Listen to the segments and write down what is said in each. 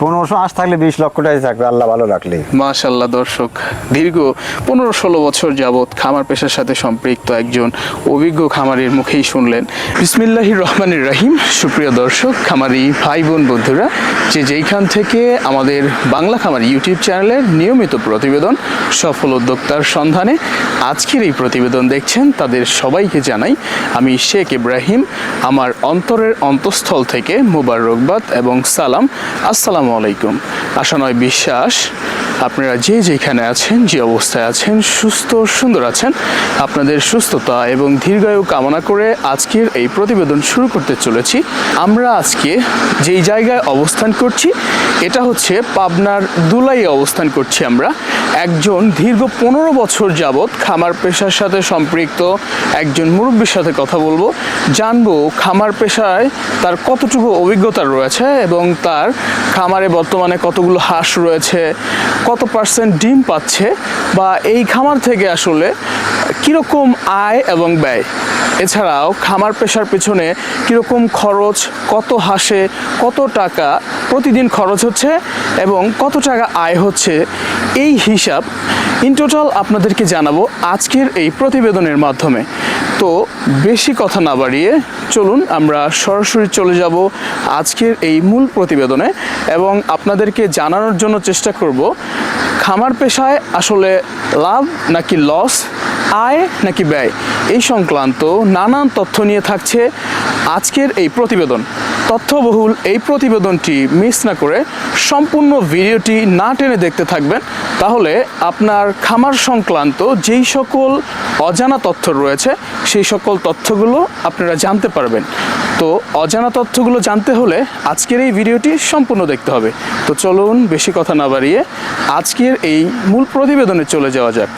পনেরোশো হাঁস থাকলে বিশ লক্ষ টাকা থাকবে, আল্লাহ ভালো রাখলে। মাশাল্লাহ দর্শক। দীর্ঘ পনেরো ষোলো বছর যাবৎ খামার পেশার সাথে সম্পৃক্ত একজন অভিজ্ঞ খামারির মুখেই শুনলেন। বিসমিল্লাহির রহমানির রাহিম। সুপ্রিয় দর্শক, খামারি ভাই বোন বন্ধুরা, যে যেইখান থেকে আমাদের বাংলা খামার ইউটিউব চ্যানেলের নিয়মিত প্রতিবেদন, সফল উদ্যোক্তার সন্ধানে আজকের এই প্রতিবেদন দেখছেন, তাদের সবাইকে জানাই, আমি শেখ ইব্রাহিম, আমার অন্তরের অন্তঃস্থল থেকে মুবারকবাদ এবং সালাম। আসসালামু আলাইকুম। আশা নয়, বিশ্বাস। আপনারা যে যেখানে আছেন, যে অবস্থায় আছেন, সুস্থ, সুন্দর আছেন, আপনাদের সুস্থতা এবং দীর্ঘায়ু কামনা করে আজকের এই প্রতিবেদন শুরু করতে চলেছি। আমরা আজকে যেই জায়গায় অবস্থান করছি, এটা হচ্ছে পাবনার দুলাইয়ে অবস্থান করছি আমরা। একজন দীর্ঘ পনেরো বছর যাবৎ খামার পেশার সাথে সম্পৃক্ত একজন মুরব্বীর সাথে কথা বলব। জানব খামার পেশায় তার কতটুকু অভিজ্ঞতা রয়েছে এবং তার খামারে বর্তমানে কতগুলো হাঁস রয়েছে, কত পার্সেন্ট ডিম পাচ্ছে বা এই খামার থেকে আসলে কীরকম আয় এবং ব্যয়? এছাড়াও খামার পেশার পেছনে কীরকম খরচ, কত হাসে কত টাকা প্রতিদিন খরচ হচ্ছে এবং কত টাকা আয় হচ্ছে, এই হিসাব ইন টোটাল আপনাদেরকে জানাব আজকের এই প্রতিবেদনের মাধ্যমে। তো বেশি কথা না বাড়িয়ে চলুন আমরা সরাসরি চলে যাব আজকের এই মূল প্রতিবেদনে এবং আপনাদেরকে জানানোর জন্য চেষ্টা করব, খামার পেশায় আসলে লাভ নাকি লস, আয় নাকি ব্যয়, এই সংক্রান্ত নানান তথ্য নিয়ে থাকছে আজকের এই প্রতিবেদন। তথ্যবহুল এই প্রতিবেদনটি মিস না করে সম্পূর্ণ ভিডিওটি না টেনে দেখতে থাকবেন। তাহলে আপনার খামার সংক্রান্ত যেই সকল অজানা তথ্য রয়েছে, সেই সকল তথ্যগুলো আপনারা জানতে পারবেন। তো অজানা তথ্যগুলো জানতে হলে আজকের এই ভিডিওটি সম্পূর্ণ দেখতে হবে। তো চলুন বেশি কথা না বাড়িয়ে আজকের এই মূল প্রতিবেদনে চলে যাওয়া যাক।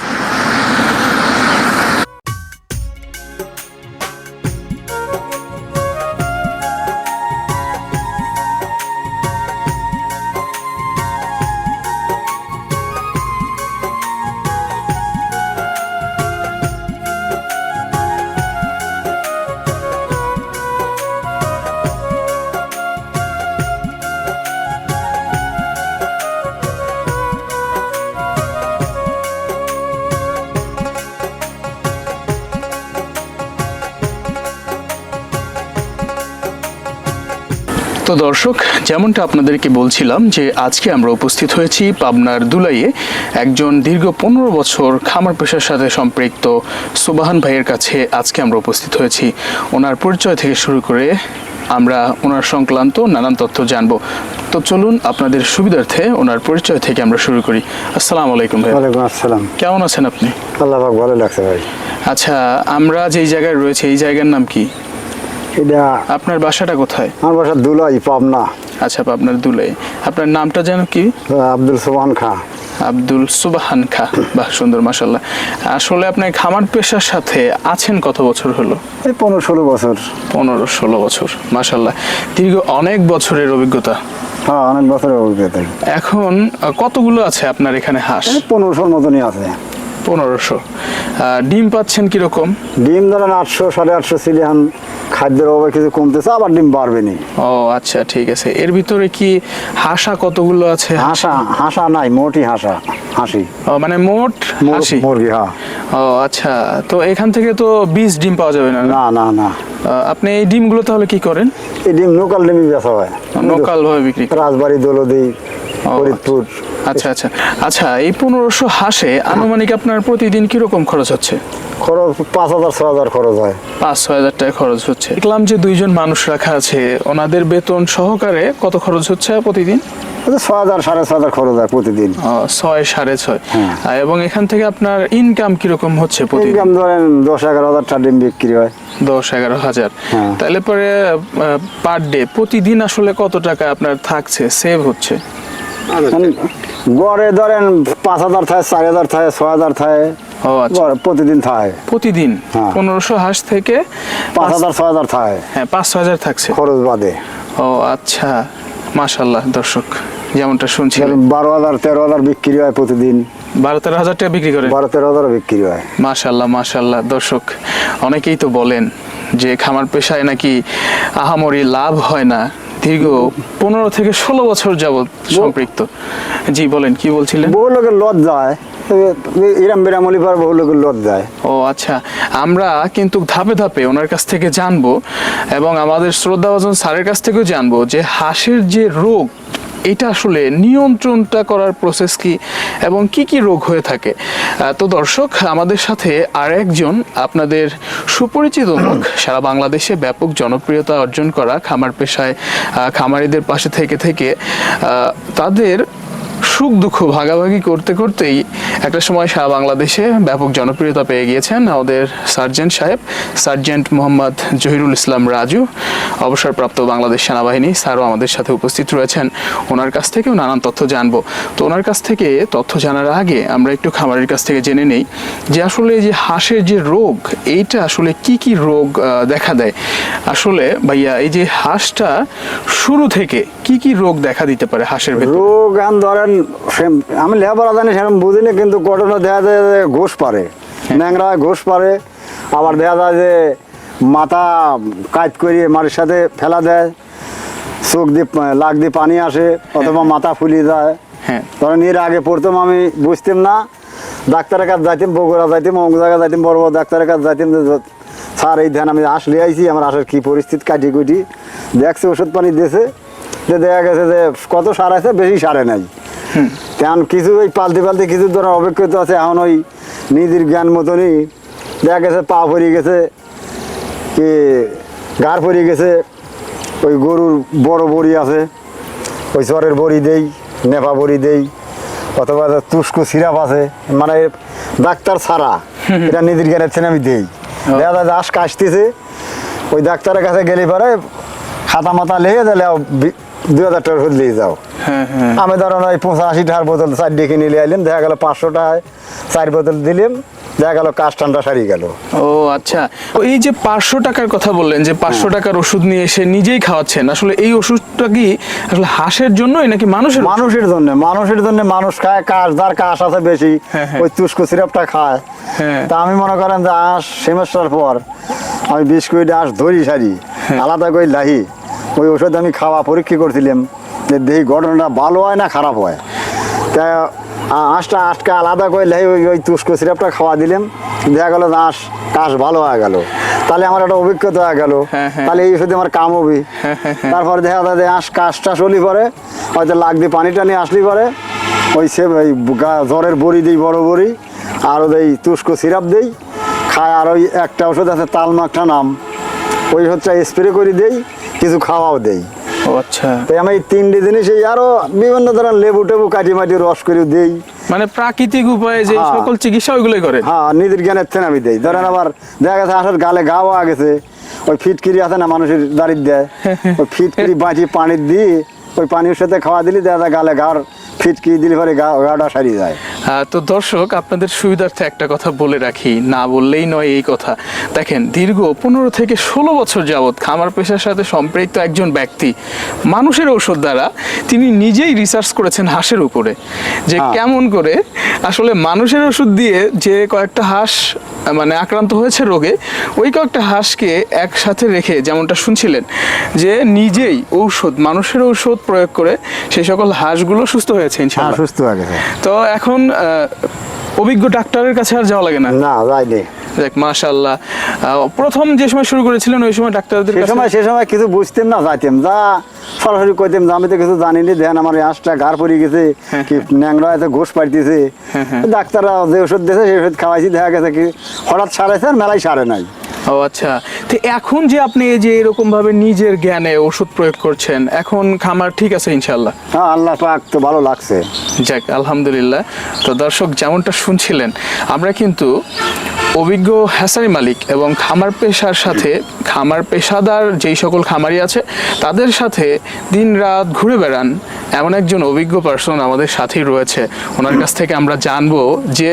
দর্শক যেমনটা আপনাদেরকে বলছিলাম যে আজকে আমরা উপস্থিত হয়েছি পাবনার দুলাইয়ে একজন দীর্ঘ পনেরো বছর খামার পেশার সাথে সম্পৃক্ত সুবাহান ভাইয়ের কাছে আজকে আমরা উপস্থিত হয়েছি। ওনার পরিচয় থেকে শুরু করে আমরা ওনার সংক্রান্ত নানান তথ্য জানব। তো চলুন আপনাদের সুবিধার্থে ওনার পরিচয় থেকে আমরা শুরু করি। আসসালাম আলাইকুম ভাই। আসসালাম। কেমন আছেন আপনি? আল্লাহ ভালো লাগছে ভাই। আচ্ছা আমরা যেই জায়গায় রয়েছে এই জায়গার নাম কি? এটা আপনার বাসাটা কোথায়? আমার বাসা দুলাই পাবনা। আচ্ছা পাবনার দুলাই। আপনার নামটা যেন কি? আব্দুল সোহান খা। আব্দুল সুবাহান খা। বাহ সুন্দর মাসাল্লাহ আসলে আপনি খামার পেশার সাথে আছেন কত বছর হলো? এই পনেরো ষোলো বছর। পনেরো ষোলো বছর মাসাল্লাহ দীর্ঘ অনেক বছরের অভিজ্ঞতা। হ্যাঁ অনেক বছরের অভিজ্ঞতা। এখন কতগুলো আছে আপনার এখানে হাঁস? পনেরোশোর মতনই আছে। পনেরোশো। ডিম পাচ্ছেন কীরকম? ডিম ধরেন আটশো সাড়ে আটশো সিলিহান। খাদ্যের অভাবে কিছু কমতেছে আবার ডিম বাড়বে নি ও আচ্ছা ঠিক আছে। এর ভিতরে কি হাসা কতগুলো আছে? হাসা হাসা নাই মোটই হাসা হাসি। ও, মানে মোট হাসি? মুরগি হ্যাঁ। ও আচ্ছা তো এখান থেকে তো বিশ ডিম পাওয়া যাবে না না? না না আপনি এই ডিমগুলো তাহলে কি করেন? এই ডিম লোকাল ডিমই বেচা হয়। লোকাল ভাবে বিক্রি? রাজবাড়ি দৌলদি ফরিদপুর। আচ্ছা আচ্ছা। আচ্ছা এই পনেরোশো হাঁসে আনুমানিক আপনার প্রতিদিন কীরকম খরচ হচ্ছে? খরচ পাঁচ হাজার ছ হাজার খরচ হয়। পাঁচ ছয় হাজার টাকা খরচ হচ্ছে। দেখলাম যে দুইজন মানুষ রাখা আছে। ওনাদের বেতন সহকারে কত খরচ হচ্ছে প্রতিদিন? ওই ছ হাজার সাড়ে ছ হাজার খরচ হয় প্রতিদিন। ছয় সাড়ে ছয়। হ্যাঁ। এবং এখান থেকে আপনার ইনকাম কীরকম হচ্ছে প্রতিদিন? ইনকাম ধরেন দশ এগারো হাজার টাকা ডিম বিক্রি হয়। দশ এগারো হাজার। হ্যাঁ। তাহলে পরে পার ডে প্রতিদিন আসলে কত টাকা আপনার থাকছে সেভ হচ্ছে? গড়ে ধরেন পাঁচ হাজার থাকে চার হাজার থাকে ছ হাজার থাকে ও আচ্ছা। প্রতিদিন থাকে। প্রতিদিন? হ্যাঁ। পনেরোশো হাঁস থেকে পাঁচ হাজার ছ হাজার থাকে। হ্যাঁ পাঁচ ছ হাজার থাকছে। খরচ বাদে। ও আচ্ছা। মাশাল্লাহ দর্শক যেমনটা ধরেন বারো হাজার তেরো হাজার বিক্রি হয় প্রতিদিন। বারো তেরো হাজার টাকা বিক্রি করেন বারো তেরো হাজার বিক্রি হয়। মাশাল্লাহ মাশাল্লাহ দর্শক অনেকেই তো বলেন যে খামার পেশায় নাকি আহামরি লাভ হয় না। দীর্ঘ পনেরো থেকে ষোলো বছর যাবৎ সম্পৃক্ত। জি বলেন কি বলছিলেন? বহু লোকের লজ যায়। ইরাম বিরামলি পর বহু লোকের লজ ও আচ্ছা। আমরা কিন্তু ধাপে ধাপে ওনার কাছ থেকে জানব এবং আমাদের শ্রদ্ধাভাজন স্যারের কাছ থেকেও জানব যে হাসির যে রোগ এটা আসলে নিয়ন্ত্রণটা করার প্রসেস কি এবং কি কি রোগ হয়ে থাকে? তো দর্শক, আমাদের সাথে আর একজন আপনাদের সুপরিচিত মুখ সারা বাংলাদেশে ব্যাপক জনপ্রিয়তা অর্জন করা খামার পেশায় খামারিদের পাশে থেকে থেকে তাদের সুখ দুঃখ ভাগাভাগি করতে করতেই একটা সময় সারা বাংলাদেশে ব্যাপক জনপ্রিয়তা পেয়ে গিয়েছেন আমাদের সার্জেন্ট সাহেব, সার্জেন্ট মোহাম্মদ জহিরুল ইসলাম রাজু, অবসরপ্রাপ্ত বাংলাদেশ সেনাবাহিনী স্যারও আমাদের সাথে উপস্থিত রয়েছেন। ওনার কাছ থেকেও নানান তথ্য জানব। তো ওনার কাছ থেকে তথ্য জানার আগে আমরা একটু খামারের কাছ থেকে জেনে নেই যে আসলে যে হাঁসের যে রোগ, এইটা আসলে কি কি রোগ দেখা দেয়? আসলে ভাইয়া, এই যে হাঁসটা শুরু থেকে কি কি রোগ দেখা দিতে পারে হাঁসের রোগ ধরেন আমি লেবার জানি সেরকম বুঝিনি কিন্তু ঘটনা দেখা যায় যে ঘোষ পারে। ন্যাংরা ঘোষ পারে আবার দেখা যায় যে মাথা কাজ করিয়ে মাটির সাথে ফেলা দেয় চোখ দিয়ে লাগ দিয়ে পানি আসে অথবা মাথা ফুলিয়ে যায়। হ্যাঁ। ধরেন এর আগে প্রথম আমি বুঝতাম না ডাক্তারের কাছে যাইতাম বগুড়া যাইতাম অমুক জায়গায় যাইতাম বড় বড় ডাক্তারের কাছে যাইতাম স্যার এই ধ্যান আমি আসলে আইছি আমার আসার কী পরিস্থিতি কাটি কুটি দেখছে ওষুধ পানি দিয়েছে যে দেখা গেছে যে কত সার আছে বেশি সারে নাই। তেমন কিছু ওই পালতে পালতে কিছু ধরো অভিজ্ঞতা আছে এখন ওই নিজের জ্ঞান মতনই দেখা গেছে পা পড়িয়ে গেছে কি গাড় পড়িয়ে গেছে ওই গরুর বড় বড়ি আছে ওই চরের বড়ি দেই নেপা বড়ি দেই অথবা যে তুস্কু সিরাপ আছে মানে ডাক্তার ছাড়া এটা নিজের জ্ঞানের ছেলে আমি দেই। দেখা যায় আশ কাশতেছে ওই ডাক্তারের কাছে গেলে পরে খাতা মাথা লেগে দিলে দুই হাজার টাকার ওষুধ নিয়ে যাও। হ্যাঁ হ্যাঁ। আমি ধরেন ওই পঁচাশি টাকার বোতল চার ডেকে নিয়ে আইলাম দেখা গেল পাঁচশো টাকায় চার বোতল দিলাম দেখা গেল কাজ ঠান্ডা সারিয়ে গেল। ও আচ্ছা। এই যে পাঁচশো টাকার কথা বললেন যে পাঁচশো টাকার ওষুধ নিয়ে এসে নিজেই খাওয়াচ্ছেন আসলে এই ওষুধটা কি আসলে হাঁসের জন্যই নাকি মানুষের মানুষের জন্য মানুষের জন্য মানুষ খায় কাশ যার কাশ আছে বেশি হ্যাঁ। ওই তুস্কো সিরাপটা খায়। তা আমি মনে করেন যে আঁশ সেমেস্টার পর আমি বিস্কুট আঁশ ধরি সারি। আলাদা করে লাহি। ওই ওষুধ আমি খাওয়া পরীক্ষা করছিলাম যে দেখি ঘটনাটা ভালো হয় না খারাপ হয়। তা আঁশটা আটকা আলাদা করে লাহি ওই ওই তুস্কো সিরাপটা খাওয়া দিলাম। দেখা গেলো আঁশ কাশ ভালো হয়ে গেল। তাহলে আমার একটা অভিজ্ঞতা হয়ে গেল। হ্যাঁ, হ্যাঁ। তাহলে এই ওষুধে আমার কাম হবে। তারপরে দেখা যায় যে আঁশ কাশটা হলি পরে হয়তো লাগ দিয়ে পানি টানি আসলি পরে ওই সে ওই গা- জ্বরের বড়ি দিই বড় বড়ি। আর ওই তুস্কো সিরাপ দিই। খায় আর ওই একটা ওষুধ আছে তালমাকটা নাম। ওই হচ্ছে স্প্রে করে দেই। কিছু খাওয়াও দেই। আচ্ছা। তাই আমি এই তিনটে জিনিস এই আরও বিভিন্ন ধরনের লেবু টেবু কাটি মাটি রস করে দেই। মানে প্রাকৃতিক উপায়ে যে হ্যাঁ। সকল চিকিৎসা ওইগুলোই করে? হ্যাঁ নিজের জ্ঞানের থেকে আমি দেই। ধরেন আবার দেখা গেছে আসার গালে গাও গেছে ওই ফিটকিরি আছে না মানুষের দাঁড়িয়ে দেয় ওই ফিটকিরি বাঁচি পানি দিয়ে ওই পানির সাথে খাওয়া দিলি দেখা যায় গালে ঘাড় ফিটকিরি দিলে পরে গা গাটা সারিয়ে যায় তো দর্শক আপনাদের সুবিধার্থে একটা কথা বলে রাখি না বললেই নয় এই কথা। দেখেন দীর্ঘ পনেরো থেকে ষোলো বছর যাবৎ খামার পেশার সাথে সম্পৃক্ত একজন ব্যক্তি মানুষের ঔষধ দ্বারা তিনি নিজেই রিসার্চ করেছেন হাঁসের উপরে। যে হ্যাঁ। কেমন করে আসলে মানুষের ওষুধ দিয়ে যে কয়েকটা হাঁস মানে আক্রান্ত হয়েছে রোগে ওই কয়েকটা হাঁসকে একসাথে রেখে যেমনটা শুনছিলেন যে নিজেই ঔষধ মানুষের ঔষধ প্রয়োগ করে সেই সকল হাঁসগুলো সুস্থ হয়েছে। হ্যাঁ ইনশাআল্লাহ সুস্থ হয়ে গেছে। তো এখন অভিজ্ঞ ডাক্তারের কাছে আর যাওয়া লাগে না? না যায়নি। দেখ মাশাল্লাহ প্রথম যে সময় শুরু করেছিলেন ওই সময় ডাক্তারদের কাছে সময় সে সময় কিছু বুঝতাম না যাইতাম যা সরাসরি কইতাম যে আমি তো কিছু জানিনি দেন আমার আঁশটা গাড় পড়ে গেছে কি ন্যাংরা এত ঘোষ পাইতেছে হ্যাঁ, হ্যাঁ। ডাক্তাররা যে ওষুধ দিয়েছে সেই ওষুধ খাওয়াইছি দেখা গেছে কি হঠাৎ সারাইছে আর মেলাই সারে নাই। ও আচ্ছা। তো এখন যে আপনি এই যে এরকম ভাবে নিজের জ্ঞানে ওষুধ প্রয়োগ করছেন এখন খামার ঠিক আছে ইনশাল্লাহ হ্যাঁ আল্লাহ পাক তো ভালো লাগছে। যাক আলহামদুলিল্লাহ। তো দর্শক যেমনটা শুনছিলেন আমরা কিন্তু অভিজ্ঞ হ্যাসারি মালিক এবং খামার পেশার সাথে, খামার পেশাদার যেই সকল খামারি আছে, তাদের সাথে দিন রাত ঘুরে বেড়ান এমন একজন অভিজ্ঞ পার্সন আমাদের সাথেই রয়েছে। ওনার কাছ থেকে আমরা জানব যে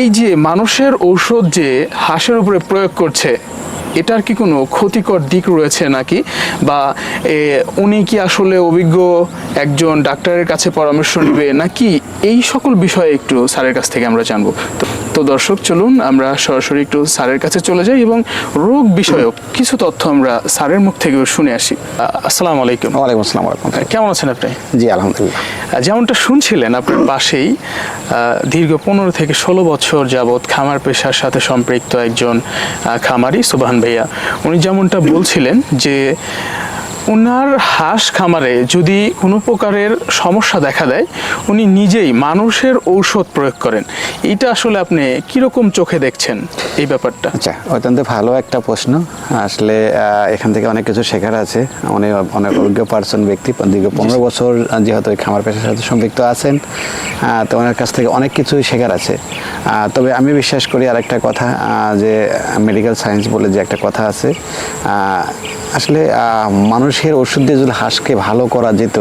এই যে মানুষের ঔষধ যে হাঁসের উপরে প্রয়োগ করছে, এটার কি কোনো ক্ষতিকর দিক রয়েছে নাকি? বা উনি কি আসলে অভিজ্ঞ একজন ডাক্তারের কাছে পরামর্শ নেবে নাকি এই সকল বিষয়ে একটু স্যারের কাছ থেকে আমরা জানব। তো দর্শক, চলুন আমরা সরাসরি একটু স্যারের কাছে চলে যাই এবং রোগ বিষয়ক কিছু তথ্য আমরা স্যারের মুখ থেকেও শুনে আসি। আসসালামু আলাইকুম। ওয়ালাইকুম আসসালাম কেমন আছেন আপনি? জি আলহামদুলিল্লাহ। যেমনটা শুনছিলেন আপনার পাশেই দীর্ঘ পনেরো থেকে ষোলো বছর যাবৎ খামার পেশার সাথে সম্পৃক্ত একজন খামারি সুবাহান ভাইয়া। উনি যেমনটা বলছিলেন যে ওনার হাঁস খামারে যদি কোনো প্রকারের সমস্যা দেখা দেয় উনি নিজেই মানুষের ঔষধ প্রয়োগ করেন। এটা আসলে আপনি কীরকম চোখে দেখছেন এই ব্যাপারটা? আচ্ছা অত্যন্ত ভালো একটা প্রশ্ন। আসলে এখান থেকে অনেক কিছু শেখার আছে। অনেক অনেক অভিজ্ঞ পার্সন ব্যক্তি দীর্ঘ পনেরো বছর যেহেতু এই খামার পেশার সাথে সম্পৃক্ত আছেন তো ওনার কাছ থেকে অনেক কিছুই শেখার আছে। তবে আমি বিশ্বাস করি আর একটা কথা যে মেডিকেল সায়েন্স বলে যে একটা কথা আছে আসলে আহ, মানুষের ওষুধ দিয়ে যদি হাঁসকে ভালো করা যেত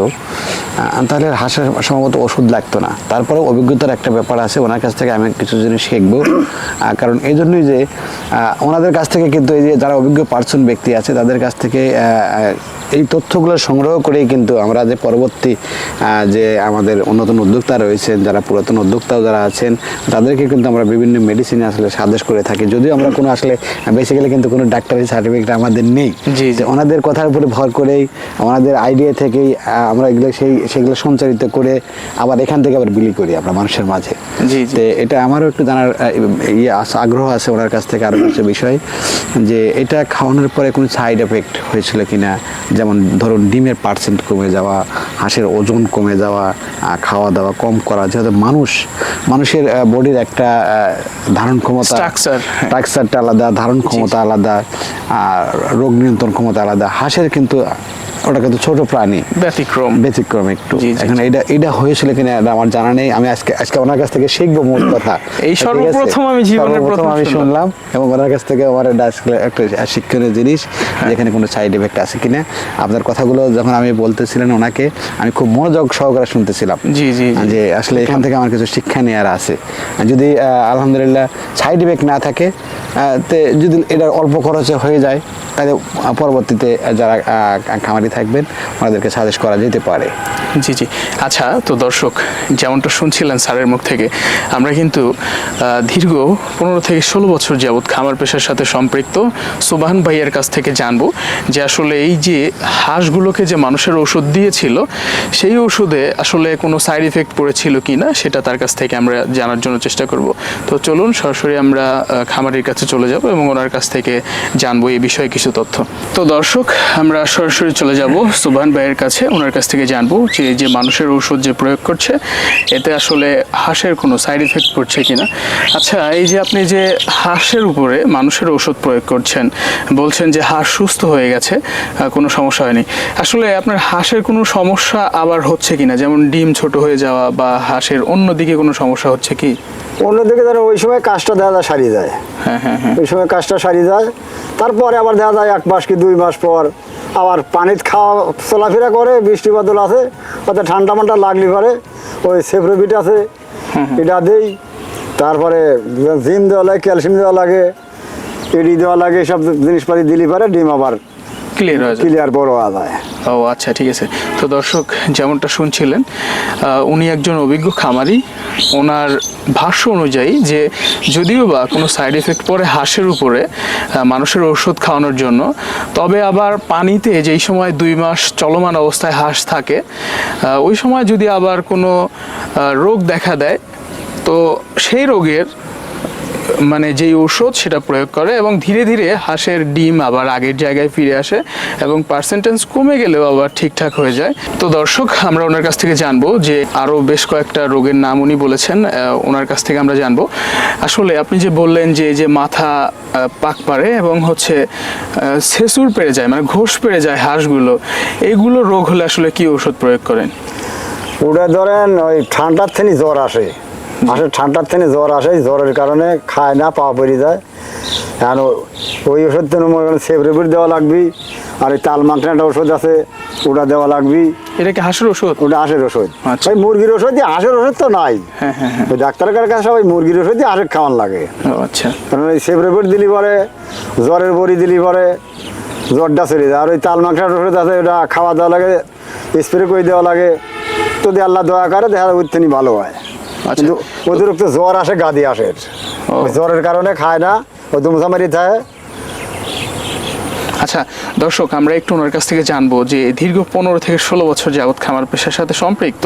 তাহলে হাঁসের সম্ভবত ওষুধ লাগতো না। তারপরেও অভিজ্ঞতার একটা ব্যাপার আছে ওনার কাছ থেকে আমি কিছু জিনিস শিখব। কারণ এই জন্যই যে ওনাদের কাছ থেকে কিন্তু এই যে যারা অভিজ্ঞ পার্সন ব্যক্তি আছে তাদের কাছ থেকে এই তথ্যগুলো সংগ্রহ করেই কিন্তু আমরা যে পরবর্তী আহ, যে আমাদের নতুন উদ্যোক্তা রয়েছেন যারা পুরাতন উদ্যোক্তাও যারা আছেন তাদেরকে কিন্তু আমরা বিভিন্ন মেডিসিন আসলে সাজেস্ট করে থাকি। যদিও আমরা কোনো আসলে বেসিক্যালি কিন্তু কোনো ডাক্তারি সার্টিফিকেট আমাদের নেই। জি। ওনাদের কথার উপরে ভর করেই আমাদের আইডিয়া থেকেই আমরা এগুলো সেই সেগুলো সঞ্চারিত করে আবার এখান থেকে আবার বিলি করি আমরা মানুষের মাঝে। তো এটা আমারও একটু জানার ইয়ে আগ্রহ আছে ওনার কাছ থেকে আরও কিছু বিষয় যে এটা খাওয়ানোর পরে কোনো সাইড এফেক্ট হয়েছিল কিনা যেমন ধরুন ডিমের পার্সেন্ট কমে যাওয়া হাঁসের ওজন কমে যাওয়া খাওয়া দাওয়া কম করা যেহেতু মানুষ মানুষের বডির একটা ধারণ ক্ষমতা Structure, হ্যাঁ। স্ট্রাকচারটা আলাদা ধারণ ক্ষমতা আলাদা আর রোগ নিয়ন্ত্রণ ক্ষমতা আলাদা হাঁসের কিন্তু ওটা কিন্তু ছোট প্রাণী। ব্যতিক্রম। ব্যতিক্রম একটু। এখন এটা এটা হয়েছিল কিনা এটা আমার জানা নেই। আমি আজকে আজকে ওনার কাছ থেকে শিখব মূল কথা। এই সর্বপ্রথম আমি জীবনের প্রথম আমি শুনলাম। এবং ওনার কাছ থেকে আমার একটা শিক্ষণীয় জিনিস হ্যাঁ। যেখানে কোনো সাইড এফেক্ট আছে কিনা। আপনার কথাগুলো যখন আমি বলতেছিলেন ওনাকে আমি খুব মনোযোগ সহকারে শুনতেছিলাম। জি, জি। যে আসলে এখান থেকে আমার কিছু শিক্ষা নেওয়ার আছে। যদি আলহামদুলিল্লাহ সাইড এফেক্ট না থাকে তে যদি এটা অল্প খরচে হয়ে যায় তাহলে পরবর্তীতে যারা আহ, খামারি থাকবেন, ওনাদেরকে সাজেস্ট করা যেতে পারে। জি জি। আচ্ছা তো দর্শক, যেমনটা শুনছিলেন স্যারের মুখ থেকে, আমরা কিন্তু দীর্ঘ পনেরো থেকে ষোলো বছর যাবৎ খামার পেশার সাথে সম্পৃক্ত। সুবাহান ভাইয়ের কাছ থেকে জানব যে আসলে এই যে হাঁসগুলোকে যে মানুষের ওষুধ দিয়েছিল, সেই ওষুধে আসলে কোনো সাইড ইফেক্ট পড়েছিল কি না সেটা তার কাছ থেকে আমরা জানার জন্য চেষ্টা করব। তো চলুন, সরাসরি আমরা খামারের কাছে চলে যাব এবং ওনার কাছ থেকে জানব এই বিষয়ে কিছু তথ্য। তো দর্শক, আমরা সরাসরি চলে যাব। সুবাহান ভাইয়ের কাছে ওনার কাছ থেকে জানব যে যে মানুষের ঔষধ যে প্রয়োগ করছে এতে আসলে হাঁসের কোনো সাইড ইফেক্ট পড়ছে কিনা। আচ্ছা এই যে আপনি যে হাঁসের উপরে মানুষের ঔষধ প্রয়োগ করছেন বলছেন যে হাঁস সুস্থ হয়ে গেছে কোনো সমস্যা হয়নি। আসলে আপনার হাঁসের কোনো সমস্যা আবার হচ্ছে কিনা? যেমন ডিম ছোট হয়ে যাওয়া বা হাঁসের অন্য দিকে কোনো সমস্যা হচ্ছে কি? অন্যদিকে ধরো ওই সময় কাজটা দেওয়া যায় সারিয়ে যায়। হ্যাঁ হ্যাঁ হ্যাঁ। ওই সময় কাজটা সারিয়ে যায় তারপরে আবার দেখা যায় এক মাস কি দুই মাস পর আবার পানিত খাওয়া চলাফেরা করে বৃষ্টি বাদল আছে ওতে ঠান্ডা মান্ডা লাগলি পারে ওই সেফ্রোবিট আছে এটা দেই তারপরে জিম দেওয়া লাগে ক্যালসিয়াম দেওয়া লাগে এডি দেওয়া লাগে সব জিনিসপাতি দিলি পারে ডিম আবার ক্লিয়ার হয়ে যায় ক্লিয়ার বড় হওয়া যায় ও আচ্ছা ঠিক আছে। তো দর্শক যেমনটা শুনছিলেন উনি একজন অভিজ্ঞ খামারি। ওনার ভাষ্য অনুযায়ী যে যদিও বা কোনো সাইড এফেক্ট পড়ে হাঁসের উপরে মানুষের ওষুধ খাওয়ানোর জন্য তবে আবার পানিতে যেই সময় দুই মাস চলমান অবস্থায় হাঁস থাকে ওই সময় যদি আবার কোনো রোগ দেখা দেয় তো সেই রোগের মানে যেই ঔষধ সেটা প্রয়োগ করে এবং ধীরে ধীরে হাঁসের ডিম আবার আগের জায়গায় ফিরে আসে এবং পার্সেন্টেজ কমে গেলেও আবার ঠিকঠাক হয়ে যায়। তো দর্শক, আমরা ওনার কাছ থেকে জানব যে আরও বেশ কয়েকটা রোগের নাম উনি বলেছেন ওনার কাছ থেকে আমরা জানব। আসলে আপনি যে বললেন যে যে মাথা পাক পারে এবং হচ্ছে সেসুর পেরে যায় মানে ঘোষ পেরে যায় হাঁসগুলো এইগুলো রোগ হলে আসলে কি ওষুধ প্রয়োগ করেন? ওটা ধরেন ওই ঠান্ডার থেকে জ্বর আসে। আসে ঠান্ডার থেকে জ্বর আসে জ্বরের কারণে খায় না পা পড়ে যায়। আর ওই ওষুধ তো মনে করেন সেভরেবিট দেওয়া লাগবি আর ওই তাল মাংস একটা ওষুধ আছে ওটা দেওয়া লাগবি এটা কি হাঁসের ওষুধ? ওটা হাঁসের ওষুধ। আচ্ছা। ওই মুরগির ওষুধ দিয়ে হাঁসের ওষুধ তো নাই। হ্যাঁ হ্যাঁ হ্যাঁ। ওই ডাক্তারের কাছে সবাই মুরগির ওষুধ দিয়ে হাঁসের খাওয়ান লাগে। আচ্ছা। কারণ ওই সেভরেবিট দিলি পরে জ্বরের বড়ি দিলি পরে জ্বরটা চলে যায়। আর ওই তাল মাংসের ওষুধ আছে ওটা খাওয়া দেওয়া লাগে স্প্রে করে দেওয়া লাগে। যদি আল্লাহ দয়া করে দেখা উত্থানি ভালো হয়। আচ্ছা কিন্তু অতিরিক্ত জ্বর আসে গাদি আসে। জ্বরের কারণে খায় না। ওই দুমসামারি থাকে আচ্ছা দর্শক আমরা একটু ওনার কাছ থেকে জানব যে দীর্ঘ পনেরো থেকে ষোলো বছর যাবৎ খামার পেশার সাথে সম্পৃক্ত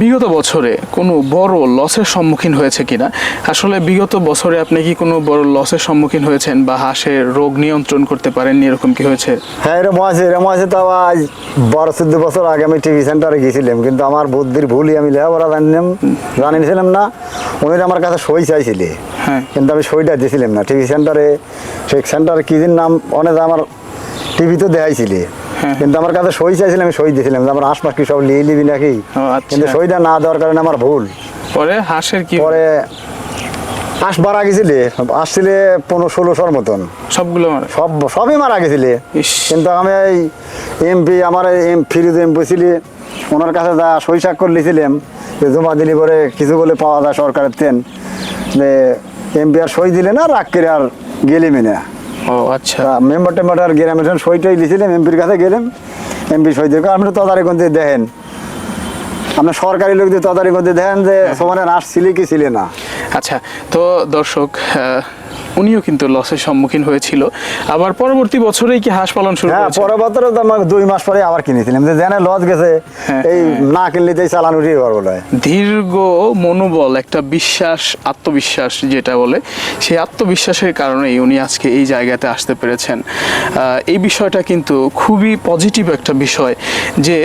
বিগত বছরে কোনো বড় লসের সম্মুখীন হয়েছে কিনা? আসলে বিগত বছরে আপনি কি কোনো বড় লসের সম্মুখীন হয়েছেন বা হাঁসের রোগ নিয়ন্ত্রণ করতে পারেননি? এরকম কি হয়েছে? হ্যাঁ এরকম আছে এরকম আছে তাও আজ বারো চোদ্দ বছর আগে আমি টিভি সেন্টারে গেছিলাম কিন্তু আমার বুদ্ধির ভুলই আমি লেখাপড়া জানিলাম জানিয়েছিলাম না। উনি আমার কাছে সই চাইছিলে হ্যাঁ। কিন্তু আমি সইটা দিয়েছিলাম না। টিভি সেন্টারে সেই সেন্টারে কি দিন নাম অনেক টিভিতে দেখাইছিলে হ্যাঁ। কিন্তু আমার কাছে সই চাইছিলাম আমি সই দিয়েছিলাম আমার আশপাশ কি সব লিয়ে নিবি নাকি? আচ্ছা। কিন্তু সইটা না দেওয়ার কারণে আমার ভুল। পরে হাঁসের কি? পরে আস মারা গেছিলে? আসছিলে পনেরো ষোলোশোর মতন। সবগুলো সব সবই মারা গেছিলে। কিন্তু আমি এই এমপি আমার এম ফিরিজ এমপি ছিলি। ওনার কাছে যা সই স্বাক্ষর লিছিলাম যে জমা দিলি পরে কিছু বলে পাওয়া যায় সরকারের তেন। এমপি আর সই দিলে না রাগ করে আর গেলিমি না ও আচ্ছা। মেম্বার টেম্বার আর গ্রামের সইটাই দিয়েছিলাম এমপির কাছে গেলাম এমপি সই দিয়ে আপনি তো তদারি করতে দেখেন। আপনার সরকারি লোকদের দিয়ে তদারি করতে দেখেন যে সমানের আসছিলি ছিলে কি ছিলে না। আচ্ছা তো দর্শক উনিও কিন্তু লসের সম্মুখীন হয়েছিল। আবার পরবর্তী বছরেই কি হাঁস পালন শুরু হ্যাঁ পরের বছরে তো আমার দুই মাস পরে আবার কিনেছিলাম। যে জেনে লস গেছে হ্যাঁ, এই না কিনলে এই চালান উঠিয়ে পারব না। দীর্ঘ মনোবল একটা বিশ্বাস আত্মবিশ্বাস যেটা বলে সেই আত্মবিশ্বাসের কারণেই উনি আজকে এই জায়গাতে আসতে পেরেছেন। এই বিষয়টা কিন্তু খুবই পজিটিভ একটা বিষয় যে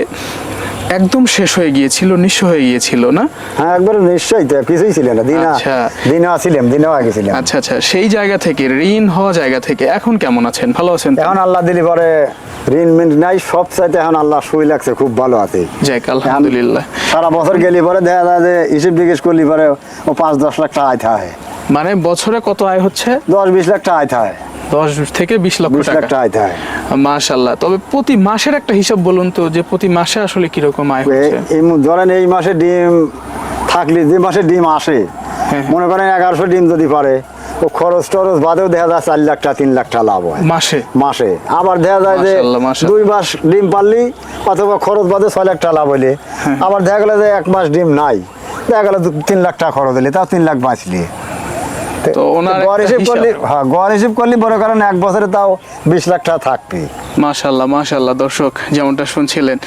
একদম শেষ হয়ে গিয়েছিল নিঃস্ব হয়ে গিয়েছিল না? হ্যাঁ একবার নিশ্চয়ই তো কিছুই ছিল না দিনা আচ্ছা। দিনা ছিলাম দিনেও আগেছিলাম আচ্ছা আচ্ছা সেই জায়গা থেকে ঋণ হওয়া জায়গা থেকে এখন কেমন আছেন? ভালো আছেন এখন আল্লাহ দিলি পরে ঋণ মিন নাই সব চাইতে এখন আল্লাহ সুই লাগছে খুব ভালো আছে। যাক আলহামদুলিল্লাহ। সারা বছর গেলি পরে দেখা যায় যে হিসেব জিজ্ঞেস করলি পরে ও পাঁচ দশ লাখ টাকা আয় থাকে। মানে বছরে কত আয় হচ্ছে? দশ বিশ লাখ টাকা আয় থাকে। দশ থেকে বিশ লক্ষ টাকা। মাশাল্লাহ তবে প্রতি মাসের একটা হিসাব বলুন তো যে প্রতি মাসে আসলে কীরকম আয় এই ধরেন এই মাসে ডিম থাকলে যে মাসে ডিম আসে হ্যাঁ। মনে করেন এগারোশো ডিম যদি পারে ও খরচ টরচ বাদেও দেখা যায় চার লাখ টাকা তিন লাখ টাকা লাভ হয়। মাসে? মাসে। আবার দেখা যায় যে। দুই মাস ডিম পারলি অথবা খরচ বাদে ছয় লাখ টাকা লাভ হইলে। হ্যাঁ। আবার দেখা গেলো যে এক মাস ডিম নাই দেখা গেলো তিন লাখ টাকা খরচ হলে তাও তিন লাখ বাঁচলি। তো ওনার গড় হিসেব করলে হ্যাঁ গড় হিসেব করলে বড় কারণ এক বছরে তাও বিশ লাখ টাকা থাকবে মাশাল্লাহ মাশাল্লাহ দর্শক যেমনটা শুনছিলেন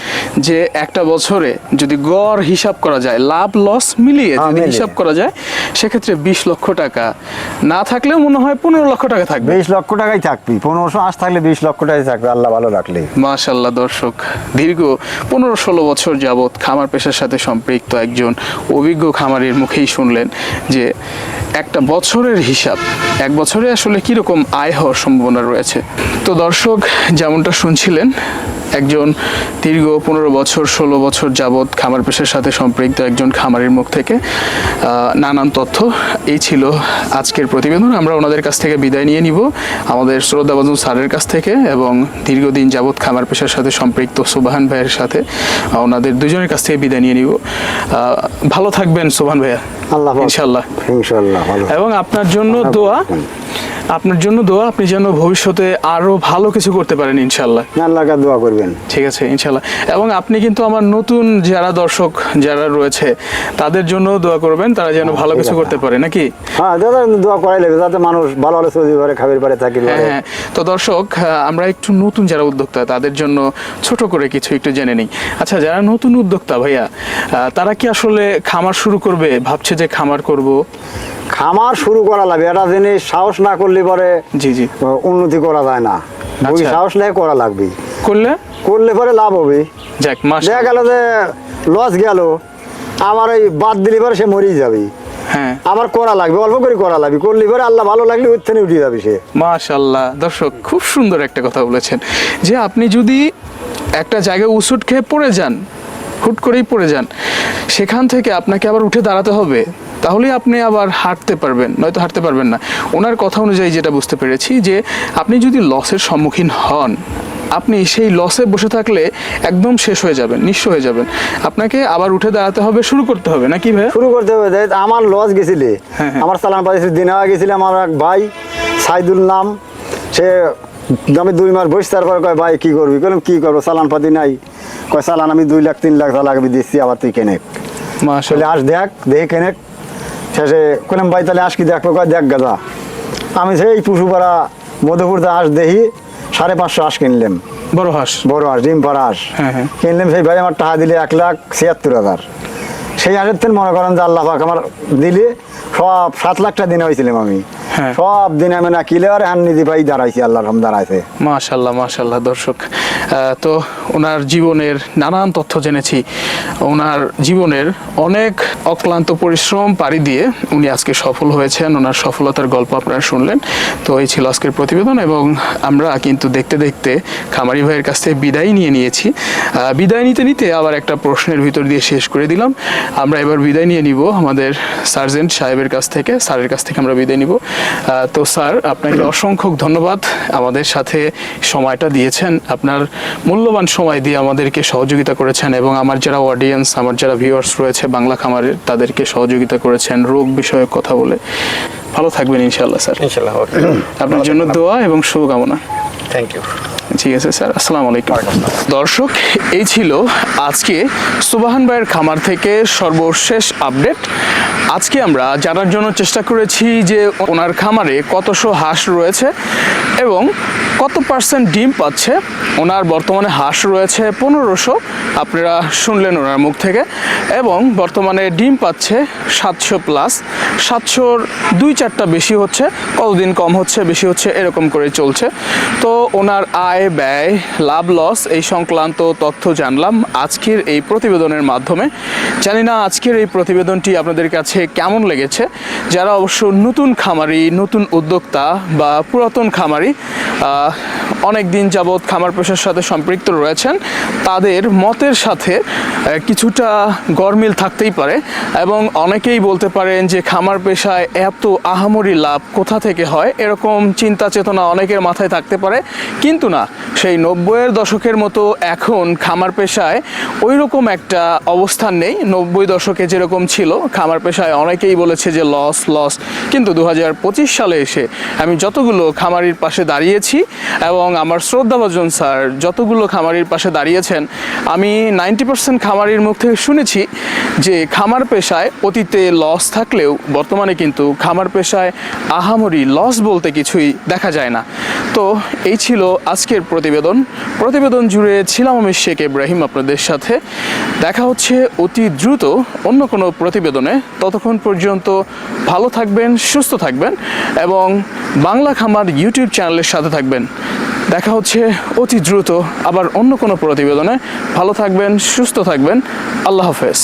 যে একটা বছরে যদি গড় হিসাব করা যায় লাভ লস মিলিয়ে হ্যাঁ, যদি হিসাব করা যায় সেক্ষেত্রে বিশ লক্ষ টাকা। না থাকলেও মনে হয় পনেরো লক্ষ টাকা থাকবে। বিশ লক্ষ টাকাই থাকবি। পনেরোশো আশ থাকলে বিশ লক্ষ টাকাই থাকবে। আল্লাহ ভালো রাখলে মাশাল্লাহ দর্শক। দীর্ঘ পনেরো ষোলো বছর যাবৎ খামার পেশার সাথে সম্পৃক্ত একজন অভিজ্ঞ খামারের মুখেই শুনলেন যে একটা বছরের হিসাব এক বছরে আসলে কীরকম আয় হওয়ার সম্ভাবনা রয়েছে। তো দর্শক যেমনটা শুনছিলেন, একজন দীর্ঘ পনেরো বছর, ষোলো বছর যাবৎ খামার পেশার সাথে সম্পৃক্ত একজন খামারের মুখ থেকে নানান তথ্য। এই ছিল আজকের প্রতিবেদন। আমরা ওনাদের কাছ থেকে বিদায় নিয়ে নিব। আমাদের শ্রদ্ধাবাজন স্যারের কাছ থেকে এবং দীর্ঘদিন যাবৎ খামার পেশার সাথে সম্পৃক্ত সুবাহান ভাইয়ের সাথে ওনাদের দুজনের কাছ থেকে বিদায় নিয়ে নিব। ভালো থাকবেন সোবাহান ভাইয়া। আল্লাহ হাফেজ। ইনশাল্লাহ ইনশাল্লাহ এবং আপনার জন্য দোয়া আপনার জন্য দোয়া আপনি যেন ভবিষ্যতে আরও ভালো কিছু করতে পারেন ইনশাল্লাহ আল্লাহর কাছে দোয়া করবেন। ঠিক আছে ইনশাল্লাহ এবং আপনি কিন্তু আমার নতুন যারা দর্শক যারা রয়েছে তাদের জন্য দোয়া করবেন তারা যেন ভালো কিছু করতে পারে নাকি? হ্যাঁ দাদা দোয়া করাই লাগবে যাতে মানুষ ভালো ভালো পারে খাবার পারে থাকি হ্যাঁ তো দর্শক আমরা একটু নতুন যারা উদ্যোক্তা তাদের জন্য ছোট করে কিছু একটু জেনে নিই। আচ্ছা যারা নতুন উদ্যোক্তা ভাইয়া তারা কি আসলে খামার শুরু করবে ভাবছে যে খামার করব। খামার শুরু করা লাগবে। একটা জিনিস সাহস না করলে পরে জি জি। উন্নতি করা যায় না। বুঝি আচ্ছা। সাহস লেগে করা লাগবে। করলে? করলে পরে লাভ হবে। যাক মাস দেখা গেল যে লস গেল। আমার ওই বাদ দিলে পরে সে মরেই যাবে। হ্যাঁ। আবার করা লাগবে অল্প করে করা লাগবে। করলে পরে আল্লাহ ভালো লাগলে ওই থেকে উঠে যাবে সে। মাশাল্লাহ দর্শক খুব সুন্দর একটা কথা বলেছেন। যে আপনি যদি একটা জায়গায় উসুট খেয়ে পড়ে যান হুট করেই পড়ে যান। সেখান থেকে আপনাকে আবার উঠে দাঁড়াতে হবে। তাহলে আপনি আবার হাঁটতে পারবেন নয়তো হাঁটতে পারবেন না। ওনার কথা অনুযায়ী যেটা বুঝতে পেরেছি যে আপনি যদি লসের সম্মুখীন হন আপনি সেই লসে বসে থাকলে একদম শেষ হয়ে যাবেন নিঃস্ব হয়ে যাবেন। আপনাকে আবার উঠে দাঁড়াতে হবে শুরু করতে হবে নাকি ভাই? শুরু করতে হবে। আমার লস গেছিলে। হ্যাঁ, হ্যাঁ। আমার চালান পাতি দিনে গেছিল আমার এক ভাই সাইদুল নাম সে আমি দুই মাস বসে তারপর কয় ভাই কি করবি? বললাম কি করব? চালান পাতি নাই। কয় চালান আমি দুই লাখ তিন লাখ চালাক আমি দিচ্ছি আবার তুই কেনে মাশাল্লাহ আস দেখ দেখে কেনে শেষে কলাম ভাই তাহলে আস কি দেখব? কয় দেখ গাদা আমি সেই পুষুপাড়া মধুপুরতে আস দেখি সাড়ে পাঁচশো আস কিনলাম। বড় হাঁস? বড় হাঁস ডিম পাড়া হাঁস। হ্যাঁ, হ্যাঁ। কিনলাম সেই ভাই আমার টাকা দিলে এক লাখ ছিয়াত্তর হাজার। সেই হাঁসের থেকে মনে করেন যে আল্লাহ পাক আমার দিলে সব সাত লাখটা দিনে হয়েছিলাম আমি। সব দিনে আমি না কিলে আর হান নিদি ভাই দাঁড়াইছি আল্লাহর রহম দাঁড়াইছে। মাশাল্লাহ মাশাল্লাহ দর্শক। তো ওনার জীবনের নানান তথ্য জেনেছি। ওনার জীবনের অনেক অক্লান্ত পরিশ্রম পাড়ি দিয়ে উনি আজকে সফল হয়েছেন। ওনার সফলতার গল্প আপনারা শুনলেন। তো এই ছিল আজকের প্রতিবেদন এবং আমরা কিন্তু দেখতে দেখতে খামারি ভাইয়ের কাছ থেকে বিদায় নিয়ে নিয়েছি। বিদায় নিতে নিতে আবার একটা প্রশ্নের ভিতর দিয়ে শেষ করে দিলাম। আমরা এবার বিদায় নিয়ে নিব আমাদের সার্জেন্ট সাহেবের কাছ থেকে স্যারের কাছ থেকে আমরা বিদায় নিব। তো স্যার আপনাকে অসংখ্য ধন্যবাদ আমাদের সাথে সময়টা দিয়েছেন আপনার মূল্যবান সময় দিয়ে আমাদেরকে সহযোগিতা করেছেন এবং আমার যারা অডিয়েন্স আমার যারা ভিউয়ার্স রয়েছে বাংলা খামারের তাদেরকে সহযোগিতা করেছেন রোগ বিষয়ে কথা বলে। ভালো থাকবেন ইনশাল্লাহ স্যার। ইনশাল্লাহ আপনার জন্য দোয়া এবং শুভকামনা। থ্যাংক ইউ ঠিক আছে, স্যার। আসসালামু আলাইকুম। দর্শক, এই ছিল আজকে সুবাহান ভাইয়ের খামার থেকে সর্বশেষ আপডেট। আজকে আমরা জানার জন্য চেষ্টা করেছি যে ওনার খামারে কতশো হাঁস রয়েছে এবং কত পার্সেন্ট ডিম পাচ্ছে। ওনার বর্তমানে হাঁস রয়েছে পনেরোশো আপনারা শুনলেন ওনার মুখ থেকে। এবং বর্তমানে ডিম পাচ্ছে সাতশো প্লাস। সাতশোর দুই চারটা বেশি হচ্ছে, কতদিন কম হচ্ছে, বেশি হচ্ছে, এরকম করে চলছে। তো ওনার আয় ব্যয়, লাভ লস এই সংক্রান্ত তথ্য জানলাম আজকের এই প্রতিবেদনের মাধ্যমে। জানি না আজকের এই প্রতিবেদনটি আপনাদের কাছে কেমন লেগেছে। যারা অবশ্য নতুন খামারি, নতুন উদ্যোক্তা বা পুরাতন খামারি অনেক দিন যাবৎ খামার পেশার সাথে সম্পৃক্ত রয়েছেন, তাদের মতের সাথে কিছুটা গরমিল থাকতেই পারে এবং অনেকেই বলতে পারেন যে খামার পেশায় এত আহামরি লাভ কোথা থেকে হয়? এরকম চিন্তা চেতনা অনেকের মাথায় থাকতে পারে। কিন্তু না সেই নব্বইয়ের দশকের মতো এখন খামার পেশায় ওই রকম একটা অবস্থান নেই। নব্বই দশকে যেরকম ছিল, খামার পেশায় অনেকেই বলেছে যে লস লস কিন্তু দু হাজার পঁচিশ সালে এসে আমি যতগুলো খামারির পাশে দাঁড়িয়েছি এবং আমার শ্রদ্ধাভাজন স্যার যতগুলো খামারির পাশে দাঁড়িয়েছেন, আমি নাইনটি পার্সেন্ট খামারির মুখ থেকে শুনেছি যে খামার পেশায় অতীতে লস থাকলেও বর্তমানে কিন্তু খামার পেশায় আহামরি লস বলতে কিছুই দেখা যায় না। তো এই ছিল আজকের প্রতিবেদন। প্রতিবেদন জুড়ে ছিলাম আমি শেখ ইব্রাহিম আপনাদের সাথে। দেখা হচ্ছে অতি দ্রুত অন্য কোনো প্রতিবেদনে। ততক্ষণ পর্যন্ত ভালো থাকবেন সুস্থ থাকবেন এবং বাংলা খামার ইউটিউব চ্যানেলের সাথে থাকবেন। দেখা হচ্ছে অতি দ্রুত আবার অন্য কোনো প্রতিবেদনে। ভালো থাকবেন, সুস্থ থাকবেন। আল্লাহ হাফেজ।